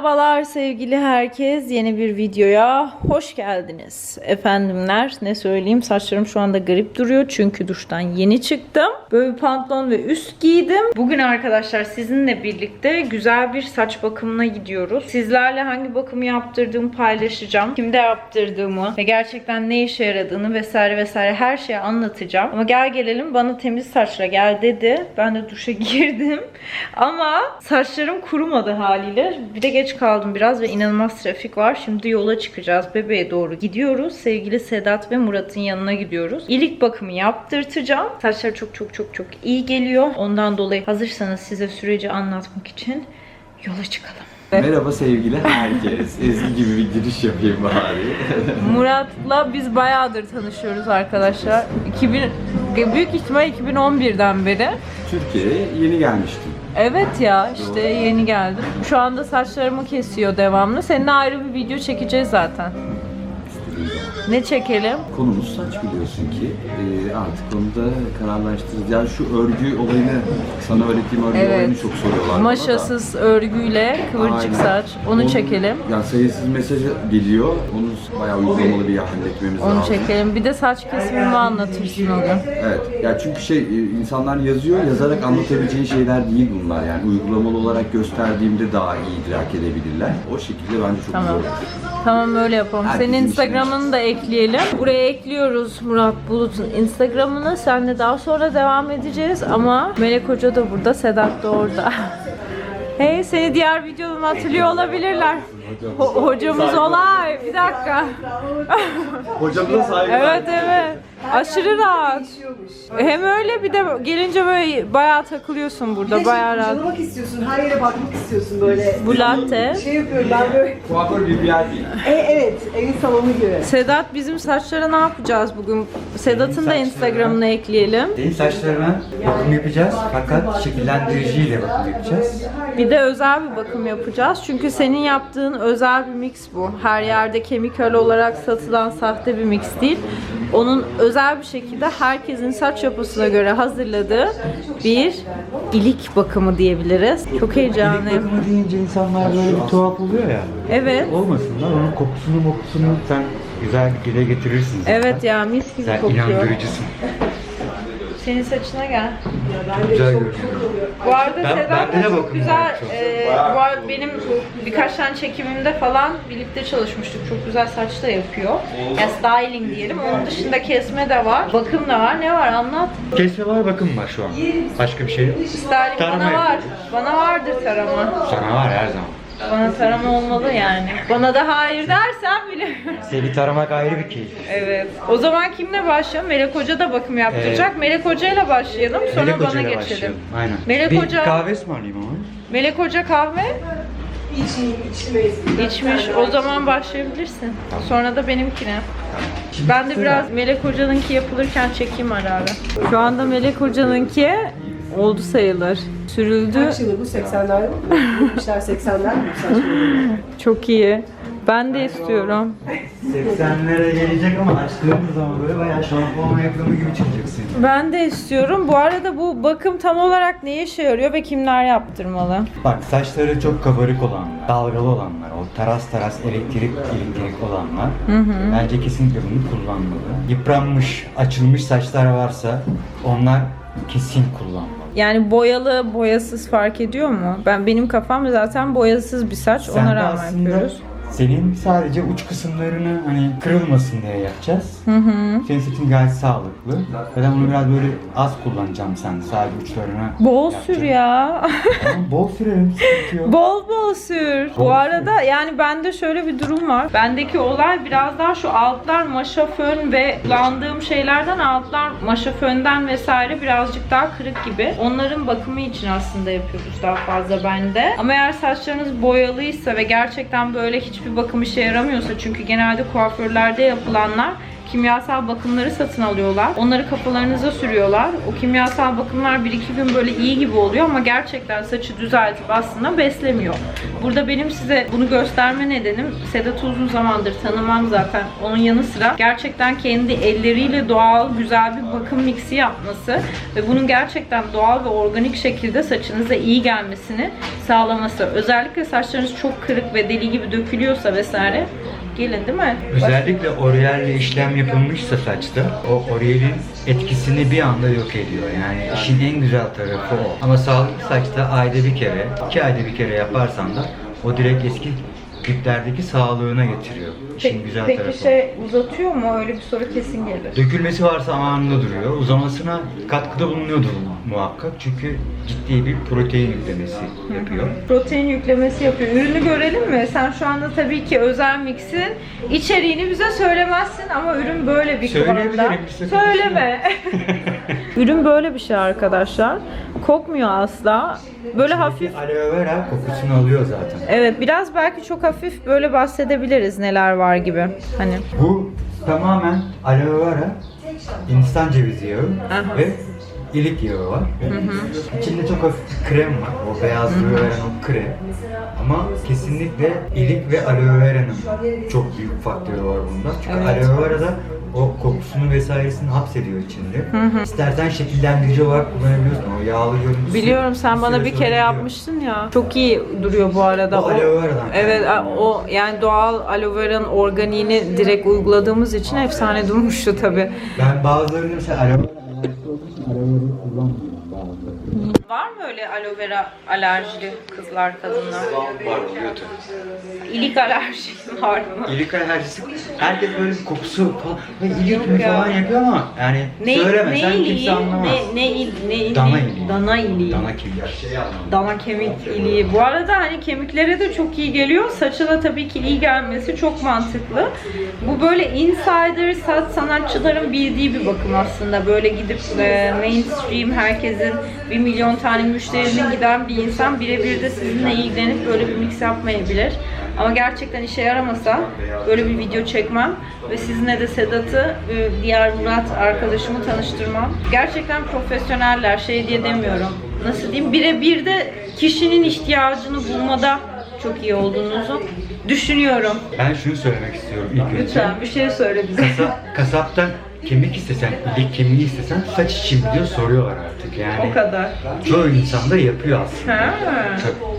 Merhabalar sevgili herkes. Yeni bir videoya hoş geldiniz. Efendimler ne söyleyeyim saçlarım şu anda garip duruyor çünkü duştan yeni çıktım. Böyle bir pantolon ve üst giydim. Bugün arkadaşlar sizinle birlikte güzel bir saç bakımına gidiyoruz. Sizlerle hangi bakımı yaptırdığımı paylaşacağım. Kimde yaptırdığımı ve gerçekten ne işe yaradığını vesaire vesaire her şeyi anlatacağım. Ama gel gelelim bana temiz saçla gel dedi. Ben de duşa girdim. Ama saçlarım kurumadı haliyle. Bir de geç kaldım biraz ve inanılmaz trafik var. Şimdi yola çıkacağız. Bebeğe doğru gidiyoruz. Sevgili Sedat ve Murat'ın yanına gidiyoruz. İlk bakımı yaptırtacağım. Saçlar çok çok çok çok iyi geliyor. Ondan dolayı hazırsanız size süreci anlatmak için yola çıkalım. Merhaba sevgili herkes. Ezgi gibi bir giriş yapayım bari. Murat'la biz bayağıdır tanışıyoruz arkadaşlar. 2000 büyük ihtimal 2011'den beri. Türkiye'ye yeni gelmiştim. Evet ya işte yeni geldim. Şu anda saçlarımı kesiyor devamlı. Seninle ayrı bir video çekeceğiz zaten. Ne çekelim? Konumuz saç biliyorsun ki. Ee, artık onu da kararlaştırırız. Yani şu örgü olayını, sana öğrettiğim örgü Evet. olayını çok soruyorlar. bana da. Maşasız örgüyle kıvırcık Aynen. saç. Onu çekelim. Yani sayısız mesaj geliyor. Onu bayağı uygulamalı bir halletmemiz Onu lazım. çekelim. Bir de saç kesimimi anlatırsın o gün. Evet. Ya çünkü şey e, insanlar yazıyor, yazarak anlatabileceği şeyler değil bunlar. Yani uygulamalı olarak gösterdiğimde daha iyi idrak edebilirler. O şekilde bence çok Tamam. zor. Tamam öyle yapalım. Herkesin Senin işine Instagram'ını da ekleyelim. Buraya ekliyoruz Murat Bulut'un Instagram'ını. Seninle daha sonra devam edeceğiz ama Melek Hoca da burada, Sedat da orada. Hey seni diğer videodan hatırlıyor olabilirler. Ho- hocamız olay. Bir dakika. Hocamıza saygı Evet evet. Aşırı rahat. Hem öyle bir de gelince böyle bayağı takılıyorsun burada. Bayağı rahat. Canlamak istiyorsun, her yere bakmak istiyorsun böyle. Bu latte. Şey yapıyorum ben böyle. Kuaför bir yer değil. E, evet, evin salonu gibi. Sedat bizim saçlara ne yapacağız bugün? Sedat'ın da Instagram'ını ekleyelim. Senin saçlarına bakım yapacağız fakat şekillendiriciyle bakım yapacağız. Bir de özel bir bakım yapacağız. Çünkü senin yaptığın özel bir mix bu. Her yerde kemikal olarak satılan sahte bir mix değil. Onun özel bir şekilde herkesin saç yapısına göre hazırladığı bir ilik bakımı diyebiliriz. Çok heyecanlıyım. Bakımı deyince insanlar böyle bir tuhaf oluyor ya. Evet. Olmasınlar onun kokusunu mokusunu sen güzel bir dile getirirsin. zaten. Evet ya mis gibi Sen kokuyor. inandırıcısın. Senin saçına gel. Güzel görünüyor. Bu arada Ben- Sedat bende da de çok güzel, çok. e, bu arada benim birkaç tane çekimimde falan birlikte çalışmıştık. Çok güzel saç da yapıyor. Yani styling diyelim. Onun dışında kesme de var. Bakım da var. Ne var anlat. Kesme var bakım var şu an. Başka bir şey yok. Styling Tarama bana var. yapıyoruz. Bana vardır tarama. Sana var her zaman. Bana tarama olmalı yani. Bana da hayır dersen bile. Seni taramak ayrı bir keyif. evet. O zaman kimle başlayalım? Melek Hoca da bakım yaptıracak. Melek Hoca ile başlayalım. Sonra Melek bana geçelim. başlayalım. Aynen. Melek bir Hoca- kahve ısmarlayayım ama. Melek Hoca kahve İçmeyeyim, içmeyiz. İçmiş. O zaman başlayabilirsin. Sonra da benimkine. Ben de biraz Melek Hoca'nınki yapılırken çekeyim ara ara. Şu anda Melek Hoca'nınki oldu sayılır. Sürüldü. Kaç yılı bu? 80'ler mi? 70'ler 80'ler mi? Çok iyi. Ben de istiyorum. 80'lere gelecek ama açtığımız zaman böyle bayağı şampuan reklamı gibi çıkacaksın. Ben de istiyorum. Bu arada bu bakım tam olarak ne işe yarıyor ve kimler yaptırmalı? Bak saçları çok kabarık olanlar, dalgalı olanlar, o taras taras elektrik elektrik olanlar bence kesinlikle bunu kullanmalı. Yıpranmış, açılmış saçlar varsa onlar kesin kullanmalı. Yani boyalı, boyasız fark ediyor mu? Ben benim kafam zaten boyasız bir saç. Sen Ona de rağmen aslında yapıyoruz. Senin sadece uç kısımlarını hani kırılmasın diye yapacağız. Hı hı. Senin saçın gayet sağlıklı. Ve ben bunu biraz böyle az kullanacağım sen sadece uçlarına. Bol yapacağım. sür ya. Bol sürerim sıkıntı yok. Bol bol sür. Bol Bu arada yani bende şöyle bir durum var. Bendeki olay biraz daha şu altlar maşa fön ve kullandığım şeylerden altlar maşa fönden vesaire birazcık daha kırık gibi. Onların bakımı için aslında yapıyoruz daha fazla bende. Ama eğer saçlarınız boyalıysa ve gerçekten böyle hiçbir bakım işe yaramıyorsa çünkü genelde kuaförlerde yapılanlar kimyasal bakımları satın alıyorlar. Onları kafalarınıza sürüyorlar. O kimyasal bakımlar bir iki gün böyle iyi gibi oluyor ama gerçekten saçı düzeltip aslında beslemiyor. Burada benim size bunu gösterme nedenim Sedat'ı uzun zamandır tanımam zaten. Onun yanı sıra gerçekten kendi elleriyle doğal güzel bir bakım miksi yapması ve bunun gerçekten doğal ve organik şekilde saçınıza iyi gelmesini sağlaması. Özellikle saçlarınız çok kırık ve deli gibi dökülüyorsa vesaire gelin değil mi? Özellikle L'Oreal'le işlem yapılmışsa saçta o L'Oreal'in etkisini bir anda yok ediyor. Yani işin en güzel tarafı o. Ama sağlıklı saçta ayda bir kere, iki ayda bir kere yaparsan da o direkt eski diplerdeki sağlığına getiriyor. İşin Peki, güzel peki tarafı. şey uzatıyor mu? Öyle bir soru kesin gelir. Dökülmesi varsa anında duruyor. Uzamasına katkıda bulunuyordur muhakkak. Çünkü ciddi bir protein yüklemesi yapıyor. Protein yüklemesi yapıyor. Ürünü görelim mi? Sen şu anda tabii ki özel mixin içeriğini bize söylemezsin ama ürün böyle bir Söyleyebilirim, kıvamda. bir sakıncası yok. Söyleme. ürün böyle bir şey arkadaşlar. Kokmuyor asla. Böyle hafif Aloe vera kokusunu alıyor zaten. Evet biraz belki çok hafif böyle bahsedebiliriz neler var gibi. Hani Bu tamamen aloe vera, insan cevizi yağı Aha. ve ilik yağı var. İçinde çok hafif bir krem var. O beyazlığı veren o krem. Ama kesinlikle ilik ve aloe vera'nın çok büyük faktörü var bunda. Çünkü Evet. aloe vera da o kokusunu vesairesini hapsediyor içinde. İstersen şekillendirici olarak kullanabiliyorsun. O yağlı görüntüsü. biliyorum sen bana süre bir sonra kere gidiyor. yapmıştın ya. Çok iyi duruyor bu arada. Bu aloe vera'dan. Evet a- o yani doğal aloe vera'nın organiğini direkt uyguladığımız için efsane durmuştu tabi. Ben bazılarını mesela aloe vera alerjisi olduğu için aloe vera'yı kullanmıyorum bazıları. Var mı öyle aloe vera alerjili kızlar, kadınlar? Var oluyor tabii. İlik alerjisi var mı? İlik alerjisi, herkes böyle bir kokusu falan, Yok mi ya. falan yapıyor ama yani Ne, söyleme ne sen iliği? kimse anlamaz. Ne, ne, il, ne iliği? Dana iliği. Dana iliği. Dana kimya. Şey Dana kemik iliği. Bu arada hani kemiklere de çok iyi geliyor. Saça da tabii ki iyi gelmesi çok mantıklı. Bu böyle insider sat sanatçıların bildiği bir bakım aslında. Böyle gidip e, mainstream herkesin bir milyon tane müşterinin giden bir insan birebir de sizinle ilgilenip böyle bir mix yapmayabilir. Ama gerçekten işe yaramasa böyle bir video çekmem ve sizinle de Sedat'ı, e, diğer Murat arkadaşımı tanıştırmam. Gerçekten profesyoneller şey diye demiyorum. Nasıl diyeyim? Birebir de kişinin ihtiyacını bulmada çok iyi olduğunuzu düşünüyorum. Ben şunu söylemek istiyorum ilk önce. Lütfen bir şey söyle bize. Kasa, kasaptan kemik istesen, ilik kemiği istesen saç için diyor soruyorlar artık yani. O kadar. Çoğu insan da yapıyor aslında. Ha. Tabii.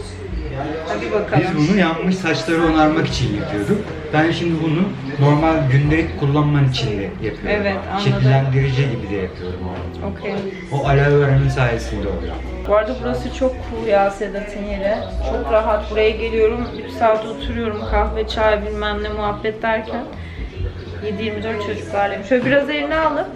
Hadi bakalım. Biz bunu yanmış saçları onarmak için yapıyorduk. Ben şimdi bunu normal gündelik kullanman için de yapıyorum. Evet, anladım. Şekillendirici gibi de yapıyorum. Okey. O aloe vera'nın sayesinde oluyor. Bu arada burası çok cool ya Sedat'ın yeri. Çok rahat. Buraya geliyorum. 3 saat oturuyorum. Kahve, çay bilmem ne muhabbet derken. 7-24 çocuklarlayım. Şöyle biraz eline alıp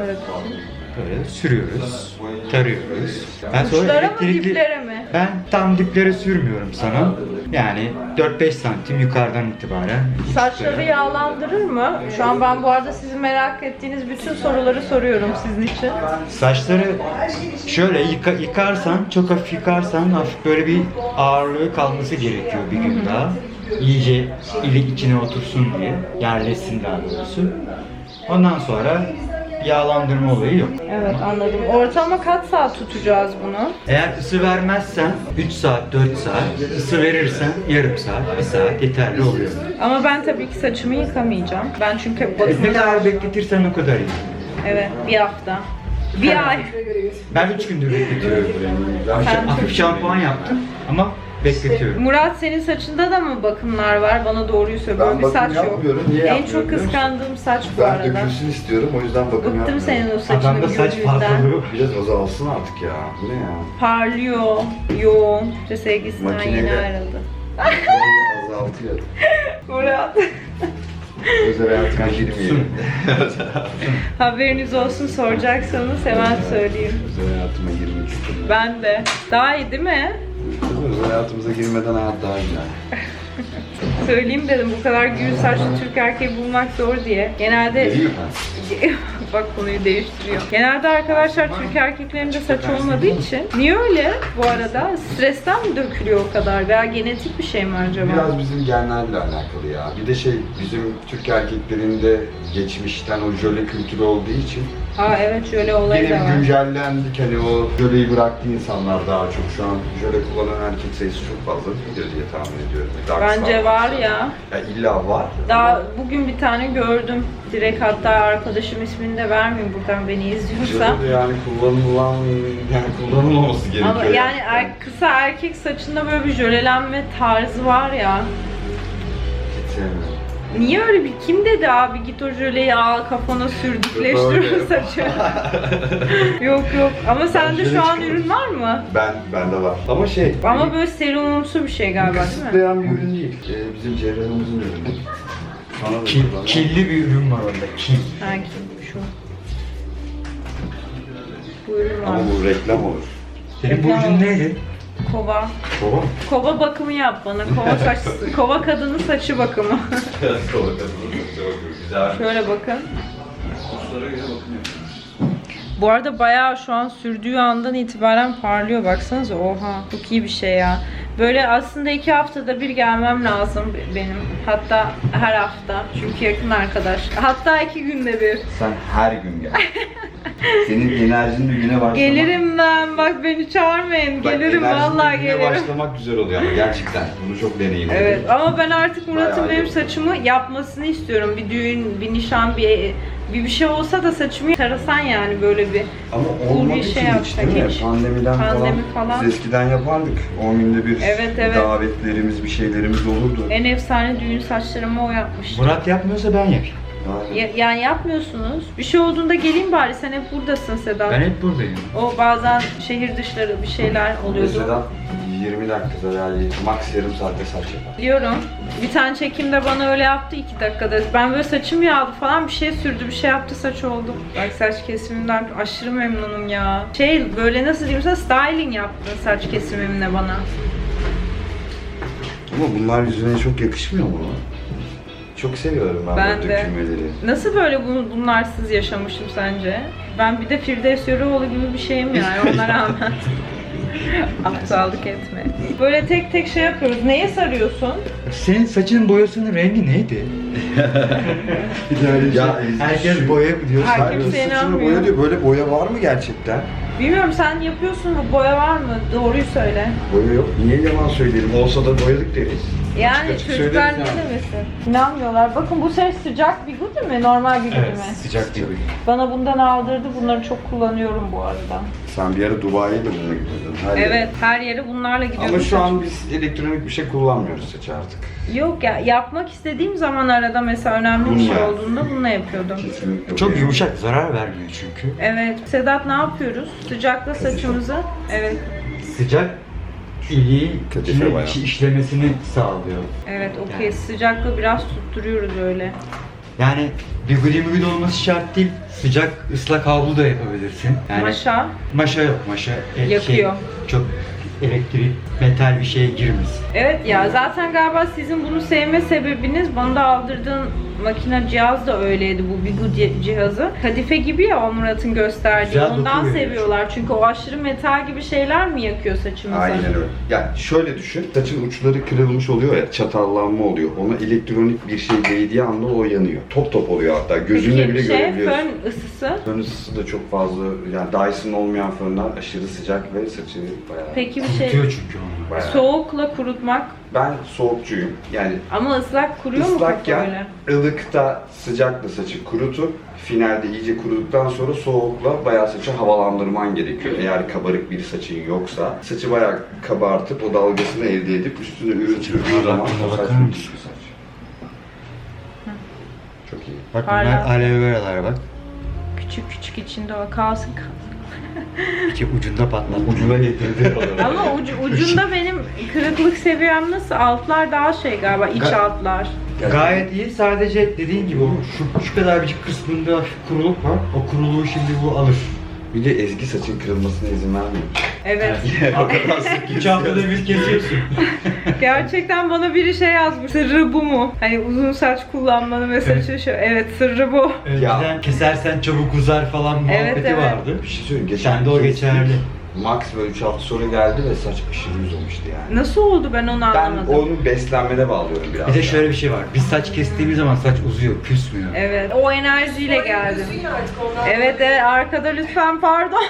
böyle tutayım. Böyle sürüyoruz, tarıyoruz. Ben sonra Uçlara mı elektrikli- diplere mi? Ben tam diplere sürmüyorum sana. Yani 4-5 santim yukarıdan itibaren. Saçları yağlandırır mı? Şu an ben bu arada sizin merak ettiğiniz bütün soruları soruyorum sizin için. Saçları şöyle yıka, yıkarsan, çok hafif yıkarsan hafif böyle bir ağırlığı kalması gerekiyor bir gün daha. İyice ilik içine otursun diye, yerleşsin daha doğrusu. Ondan sonra yağlandırma olayı yok. Evet anladım. Ortalama kaç saat tutacağız bunu? Eğer ısı vermezsen 3 saat, 4 saat, ısı verirsen yarım saat, 1 saat yeterli oluyor. Ama ben tabii ki saçımı yıkamayacağım. Ben çünkü Ne bakımda... kadar bekletirsen o kadar iyi. Evet bir hafta. Bir ay. Ben 3 gündür bekletiyorum Hafif çok- şampuan yaptım ama bekletiyorum. Murat senin saçında da mı bakımlar var? Bana doğruyu söyle. Ben Böyle bir bakım saç yok. yapmıyorum. Niye en yapmıyorum çok biliyor musun? kıskandığım saç bu Ben arada. dökülsün istiyorum o yüzden bakım Bıktım yapmıyorum. senin o saçının Adamda saç gözünden. fazlalığı Biraz azalsın artık ya. Bu ne ya? Parlıyor, yoğun. İşte sevgisinden Makineyle- yeni ayrıldı. Azaltıyor. Murat. Özel hayatıma girmeyelim. Haberiniz olsun soracaksanız hemen söyleyeyim. Özel hayatıma girmek istedim. Ben de. Daha iyi değil mi? Özel hayatımıza girmeden hayat daha güzel. Söyleyeyim dedim bu kadar gül saçlı Türk erkeği bulmak zor diye. Genelde bak konuyu değiştiriyor. Genelde arkadaşlar Türk erkeklerinde saç olmadığı için niye öyle bu arada? Stresten mi dökülüyor o kadar veya genetik bir şey mi acaba? Biraz bizim genlerle alakalı ya. Bir de şey bizim Türk erkeklerinde geçmişten o jöle kültürü olduğu için Aa evet şöyle olayı da var. güncellendik hani o jöleyi bıraktı insanlar daha çok. Şu an jöle kullanan erkek sayısı çok fazla değildir diye tahmin ediyorum. Dark Bence var ya. Ya illa var. Daha bugün bir tane gördüm. Direkt hatta arkadaşım ismini de vermeyeyim buradan beni izliyorsa. Jöle de yani kullanılan, yani kullanılmaması gerekiyor. Ama yani er- kısa erkek saçında böyle bir jölelenme tarzı var ya. Hiç sevmiyorum. Niye öyle bir kim dedi abi git o jöleyi al kafana sür dikleştir saçı. yok yok ama sende şu an ürün var mı? Ben, bende var. Ama şey, Ama böyle serumumsu bir şey galiba değil mi? kısıtlayan bir ürün değil. Ee, bizim cerrahımızın ürünü. Sana da Kil, killi bir ürün var orada. Kil. Sanki şu. Bu ürün var. Ama bu reklam olur. Senin bu Reklam. ürün neydi? Kova. Baba. Kova bakımı yap bana. Kova saç, kova kadının saçı bakımı. Güzel. Şöyle bakın. Kuşlara göre bakın Bu arada bayağı şu an sürdüğü andan itibaren parlıyor. Baksanıza oha çok iyi bir şey ya. Böyle aslında iki haftada bir gelmem lazım benim. Hatta her hafta. Çünkü yakın arkadaş. Hatta iki günde bir. Sen her gün gel. Senin enerjin bir güne başlamak. Gelirim ben. Bak beni çağırmayın. Bak, Gelirim enerjinin vallahi güne gelirim. başlamak güzel oluyor ama gerçekten. Bunu çok deneyimledim. Evet ama ben artık Murat'ın Bayağı benim iyi. saçımı yapmasını istiyorum. Bir düğün, bir nişan, bir bir, bir şey olsa da saçımı tarasan yani böyle bir. Ama olmadı bir şey hiç yapsak değil mi? hiç. Pandemiden Pandemi falan, falan. Biz eskiden yapardık. 10 günde bir Evet, evet. davetlerimiz, bir şeylerimiz olurdu. En efsane düğün saçlarımı o yapmıştı. Murat yapmıyorsa ben yapayım. Ya, yani yapmıyorsunuz. Bir şey olduğunda geleyim bari. Sen hep buradasın Sedat. Ben hep buradayım. O bazen şehir dışları bir şeyler oluyordu. Mesela 20 dakikada yani max yarım saatte saç yapar. Biliyorum. Bir tane çekimde bana öyle yaptı iki dakikada. Ben böyle saçım yağdı falan bir şey sürdü bir şey yaptı saç oldu. Bak saç kesimimden aşırı memnunum ya. Şey böyle nasıl diyeyim sana styling yaptı saç kesimimle bana. Ama bunlar yüzüne çok yakışmıyor mu? Çok seviyorum ben, Ben bu de. dökülmeleri. Nasıl böyle bu, bunlarsız yaşamışım sence? Ben bir de Firdevs Yöreoğlu gibi bir şeyim yani ona rağmen. Aptallık etme. Böyle tek tek şey yapıyoruz. Neye sarıyorsun? Senin saçın boyasının rengi neydi? Ya Herkes boya diyor. Her Hayır, kimse saçını inanmıyor. boya diyor. Böyle boya var mı gerçekten? Bilmiyorum sen yapıyorsun mu? Boya var mı? Doğruyu söyle. Boya yok. Niye yalan söyleyelim? Olsa da boyadık deriz. Yani açık çocuklar ne yani. demesin? İnanmıyorlar. Bakın bu ses sıcak bir gudi mi? Normal bir gudi Evet, mi? sıcak değil. Bana bundan aldırdı. Bunları çok kullanıyorum bu arada. Sen bir ara Dubai'ye de bununla gidiyordun. Her yere. Evet, her yere bunlarla gidiyorum. Ama şu an biz elektronik bir şey kullanmıyoruz saç artık. Yok ya, yapmak istediğim zaman arada mesela önemli bir şey Bununla. olduğunda bununla yapıyordum. Kesinlikle. Çok yumuşak, zarar vermiyor çünkü. Evet. Sedat ne yapıyoruz? Sıcakla saçımızı. Evet. Sıcak iliği Kadife içine bayağı. içi- işlemesini sağlıyor. Evet, okey. Yani. Sıcakla biraz tutturuyoruz öyle. Yani bir gri mügül olması şart değil. Sıcak ıslak havlu da yapabilirsin. Yani Maşa. maşa yok. Maşa e, Yakıyor. Şey, çok elektrik, metal bir şeye girmesin. Evet ya zaten galiba sizin bunu sevme sebebiniz bana da aldırdığın makine cihaz da öyleydi bu Bigu ci- cihazı. Kadife gibi ya o Murat'ın gösterdiği. Güzel Ondan veriyor. seviyorlar çünkü o aşırı metal gibi şeyler mi yakıyor saçımızı? Aynen öyle. Ya şöyle düşün, saçın uçları kırılmış oluyor ya, çatallanma oluyor. Ona elektronik bir şey değdiği anda o yanıyor. Top top oluyor hatta, gözünle Peki bile şey görebiliyorsun. fön ısısı. Fön ısısı da çok fazla, yani Dyson olmayan fönler aşırı sıcak ve saçı bayağı... Peki bir şey Tutuyor çünkü onu. bayağı. soğukla kurutmak Ben soğukçuyum. Yani ama ıslak kuruyor mu peki ıslakken öyle? ılıkta sıcakla saçı kurutup finalde iyice kuruduktan sonra soğukla bayağı saçı havalandırman gerekiyor. Eğer kabarık bir saçın yoksa saçı bayağı kabartıp o dalgasını elde edip üstüne ürün sürdüğün zaman o saç bakar müthiş mısın? bir saç. Çok iyi. Bak Hala. bunlar aloe veralar bak. Küçük küçük içinde o kalsın. İki ucunda patlat. Ucuna getirdi Ama ucu, ucunda benim kırıklık seviyem nasıl? Altlar daha şey galiba iç Ga- altlar. Gayet iyi. Sadece dediğin gibi o şu, şu kadar bir kısmında hafif kuruluk var. O kuruluğu şimdi bu alır. Bir de Ezgi saçın kırılmasına izin vermiyor. Evet. o kadar sık Üç haftada bir kesiyorsun. Gerçekten bana biri şey yazmış. Sırrı bu mu? Hani uzun saç kullanmanın ve saçı şu. Evet sırrı bu. Önceden kesersen çabuk uzar falan muhabbeti Evet, evet. vardı. Bir şey söyleyeyim. Geçen Sen de o geçerli. Max böyle 3 hafta sonra geldi ve saç aşırı uzamıştı yani. Nasıl oldu ben onu Ben anlamadım. onu beslenmede bağlıyorum biraz. Bir de şöyle bir şey var. Biz saç kestiğimiz zaman saç uzuyor, küsmüyor. Evet. O enerjiyle geldim. Artık ondan Evet, evet arkada lütfen pardon.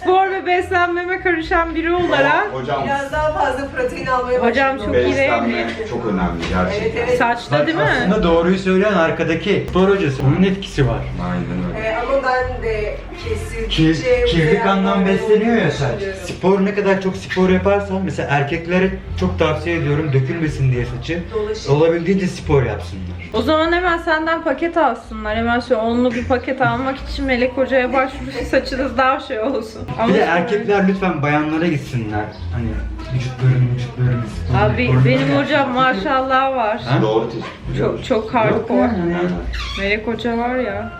Spor ve beslenmeme karışan biri olarak. Hocam Biraz daha fazla protein almaya Hocam başladım. çok iyi beslenme çok önemli gerçekten. Evet evet. Saçta değil mi? Aslında doğruyu söyleyen arkadaki spor hocası. Onun etkisi var. Aynen öyle. Ee, ama ben de Kir, kesildikçe... kirlikandan besleniyor ya saç. Spor ne kadar çok spor yaparsan mesela erkeklere çok tavsiye ediyorum dökülmesin diye saçı. Dolaşım. Olabildiğince spor yapsınlar. O zaman hemen senden paket alsınlar. Hemen şöyle onlu bir paket almak için Melek Hoca'ya başvurun saçınız daha şey olsun. Bir de erkekler lütfen bayanlara gitsinler. Hani vücutlarını vücutlarını spor Abi sporunu benim hocam maşallah var. Ha? Doğru tespit Çok çok hardcore. Yani. Melek Hoca var ya.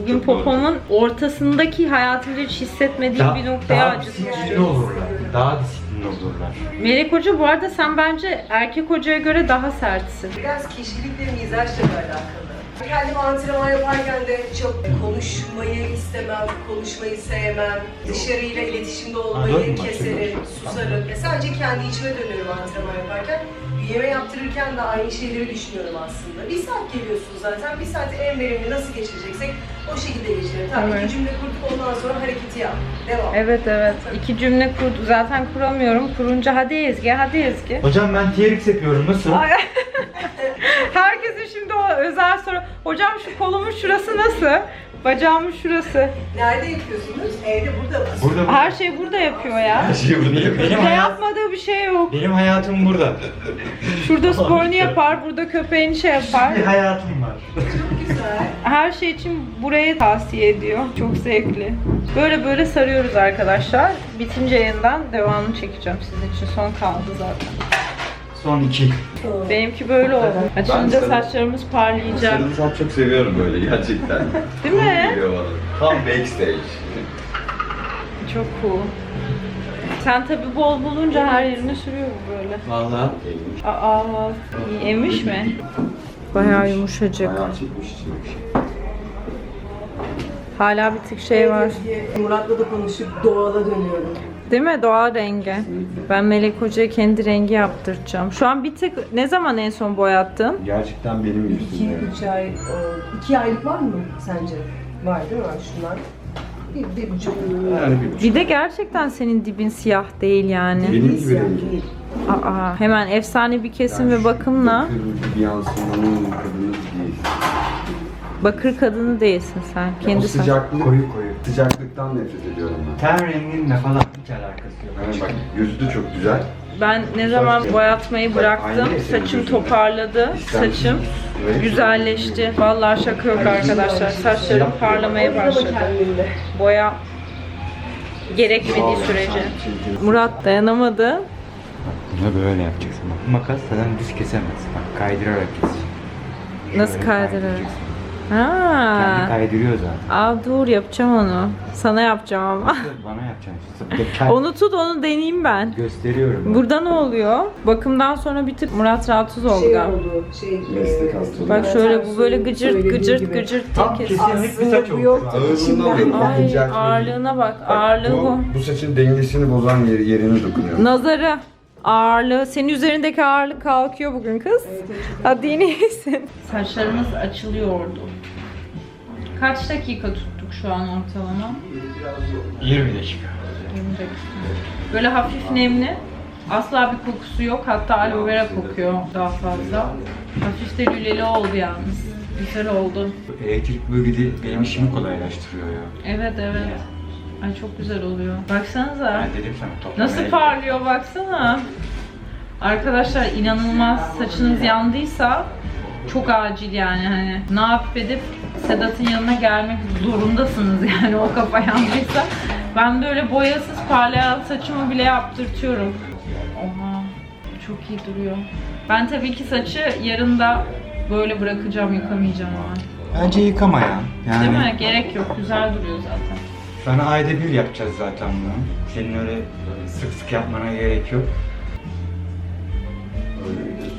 Bugün popomun ortasındaki hayatımda hiç hissetmediğim Daha, bir noktaya daha acıtmış. disiplinli olurlar. Daha disiplinli olurlar. Melek Hoca bu arada sen bence erkek hocaya göre daha sertsin. Biraz kişilik ve mizaçla da alakalı. Kendim antrenman yaparken de çok konuşmayı istemem, konuşmayı sevmem. Dışarıyla iletişimde olmayı keserim, susarım. Ve sadece kendi içime dönüyorum antrenman yaparken. Büyüme yaptırırken de aynı şeyleri düşünüyorum aslında. Bir saat geliyorsun zaten. Bir saati en verimli nasıl geçireceksek o şekilde geçirelim. Tamam Evet. iki cümle kurduk ondan sonra hareketi yap. Devam. Evet evet. İki cümle kur, zaten kuramıyorum. Kurunca hadi Ezgi, hadi Ezgi. Hocam ben TRX yapıyorum nasıl? Herkesin şimdi o özel soru. Hocam şu kolumun şurası nasıl? Bacağımın şurası. Nerede yapıyorsunuz? Evde burada mı? Burada Her şey burada yapıyor ya. Her şeyi burada benim, yapıyorum. benim, Burada hayat, yapmadığı bir şey yok. benim hayatım burada. Şurada sporunu yapar, burada köpeğini şey yapar. Bir hayatım var. Her şey için burayı tavsiye ediyor. Çok zevkli. Böyle böyle sarıyoruz arkadaşlar. Bitince yeniden devamını çekeceğim sizin için. Son kaldı zaten. Son iki. Benimki böyle oldu. Açınca sarı- saçlarımız parlayacak. Sarımı çok çok seviyorum böyle gerçekten. Değil mi? Geliyor bana. Tam backstage. Çok cool. Sen tabi bol bulunca her yerine sürüyor bu böyle. Valla. Aa, iyi emiş mi? Bayağı yumuşacık. Bayağı çekmiş çekmiş. Hala bir tık şey var. Murat'la da konuşup doğala dönüyorum. Değil mi? Doğal rengi. Ben Melek Hoca'ya kendi rengi yaptıracağım. Şu an bir tık ne zaman en son boyattın? Gerçekten benim İki, üstümde. üç ay, e, iki aylık var mı sence? Var değil mi? Şunlar. Bir, bir buçuk. Yani bir buçuk. Bir de gerçekten senin dibin siyah değil yani. Benim gibi Siyah rengi. Aa, hemen efsane bir kesim ve bakımla Kırmızı bir yansımanın değil. bakır kadını değilsin sen. o Kendi saç. sıcaklık, Koyu koyu. sıcaklıktan nefret ediyorum ben. Ten renginle falan hiç alakası yok. Evet bak gözü de çok güzel. Ben ne zaman boyatmayı bıraktım, saçım toparladı, saçım güzelleşti. Vallahi şaka yok arkadaşlar. Saçlarım parlamaya Ama başladı. Boya gerekmediği sürece. Murat dayanamadı. Bunu böyle yapacaksın bak. Makas zaten düz kesemez. Bak kaydırarak kes. Nasıl Şöyle kaydırarak? kaydıracaksın. Kendi Ha. kaydırıyor zaten. Aa dur yapacağım onu. Sana yapacağım ama. Bana yapacaksın. işte. Onu tut onu deneyeyim ben. Gösteriyorum. Burada ne oluyor? Bakımdan sonra bir tık Murat rahatsız oldu Şey galiba. oldu, şey... Meslek e, hastalığı. Bak şöyle bu böyle gıcırt söylediği gıcırt gibi. gıcırt Tam diye kesiyor. kesinlik bir Aslında saç bu oldu. İçinden. Ay ağırlığına bak. Ağırlığı bu. Bu saçın dengesini bozan yeri, yerine dokunuyor. Nazarı. Ağırlığı. Senin üzerindeki ağırlık kalkıyor bugün kız. Hadi yine iyisin. Saçlarımız açılıyordu. Kaç dakika tuttuk şu an ortalama? 20 dakika. 20 dakika. Böyle hafif nemli. Asla bir kokusu yok. Hatta aloe vera kokuyor daha fazla. Hafif de lüleli oldu yalnız. Güzel oldu. Elektrik bölgede benim işimi kolaylaştırıyor ya. Evet evet. Ay çok güzel oluyor. Baksanıza. Ben dedim sana Nasıl parlıyor baksana. Arkadaşlar inanılmaz saçınız yandıysa çok acil yani hani ne yapıp edip Sedat'ın yanına gelmek zorundasınız yani o kafa yandıysa. Ben böyle boyasız parlayan saçımı bile yaptırtıyorum. Oha çok iyi duruyor. Ben tabii ki saçı yarın da böyle bırakacağım yıkamayacağım ama. Bence yıkama ya. Yani Değil mi? Gerek yok. Güzel duruyor zaten. Sana ayda bir yapacağız zaten bunu. Senin öyle sık sık yapmana gerek yok. Kurudu.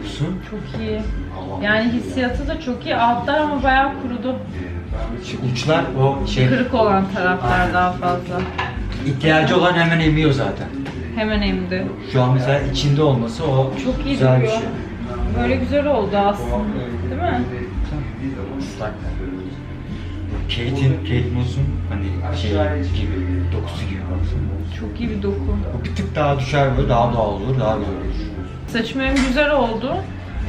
Dokusu? Çok iyi. Yani hissiyatı da çok iyi. Altlar ama bayağı kurudu. Şu uçlar o şey Kırık olan taraflar daha fazla. ihtiyacı olan hemen emiyor zaten. Hemen emdi. Şu an mesela içinde olması o Çok iyi güzel bir duruyor. şey. Böyle güzel oldu aslında. Değil mi? Islak. Kate'in, Kate Moss'un hani şey gibi, dokusu gibi. Çok iyi bir doku. O bir tık daha düşer böyle daha doğal olur, daha güzel olur. Saçım hem güzel oldu.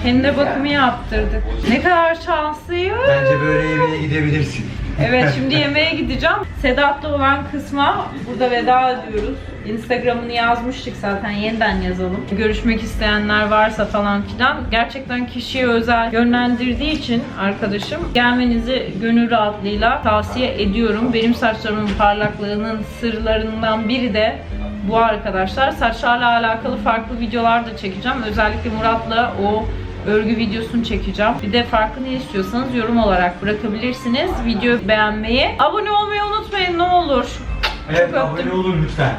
Hem de bakımı yaptırdık. Ne kadar şanslıyım. Bence böyle yemeğe gidebilirsin. Evet şimdi yemeğe gideceğim. Sedat'ta olan kısma burada veda ediyoruz. Instagram'ını yazmıştık zaten yeniden yazalım. Görüşmek isteyenler varsa falan filan. Gerçekten kişiye özel yönlendirdiği için arkadaşım gelmenizi gönül rahatlığıyla tavsiye ediyorum. Benim saçlarımın parlaklığının sırlarından biri de bu arkadaşlar. Saçlarla alakalı farklı videolar da çekeceğim. Özellikle Murat'la o örgü videosunu çekeceğim. Bir de farklı ne istiyorsanız yorum olarak bırakabilirsiniz. Videoyu beğenmeyi, abone olmayı unutmayın ne olur. Evet, abone olun lütfen.